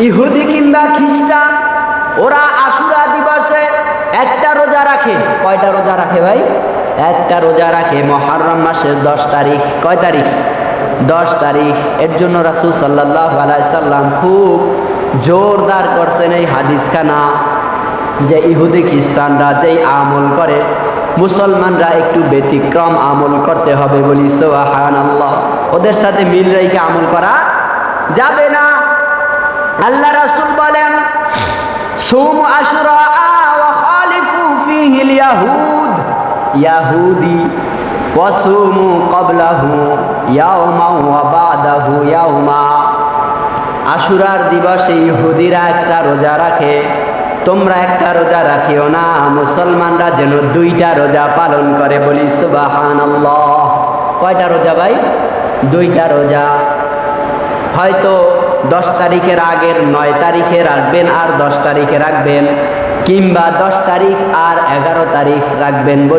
ইহুদি কিংবা খ্রিস্টান, ওরা আশুরা দিবসে একটা রোজা রাখে। কয়টা রোজা রাখে ভাই? একটা রোজা রাখে মহারম মাসের দশ তারিখ। কয় তারিখ? দশ তারিখ। এর জন্য রাসুল সাল্লাহ আলাইসাল্লাম খুব জোরদার করছেন এই হাদিসখানা। যে ইহুদি খ্রিস্টানরা যেই আমল করে, মুসলমানরা একটু ব্যতিক্রম আমল করতে হবে বলি সোহান আল্লাহ ওদের সাথে মিল রেখে আমল করা যাবে না। আল্লাহ রাসূল বলেন, সুম আশুরা ইয়াহুদ। ইয়াহুদি, ওয়াসুমু ক্বাবলাহু ইয়াওমা ওয়া বাদাহু ইয়াওমা। আশুরার দিবসে ইহুদিরা একটা রোজা রাখে। তোমরা একটা রোজা রাখিও না, মুসলমানরা যেন দুইটা রোজা পালন করে বলি, সুবহানাল্লাহ। কয়টা রোজা ভাই? দুইটা রোজা। হয়তো দশ তারিখের আগের নয় তারিখে রাখবেন আর দশ তারিখে রাখবেন, কিংবা দশ তারিখ আর এগারো তারিখ রাখবেন বলে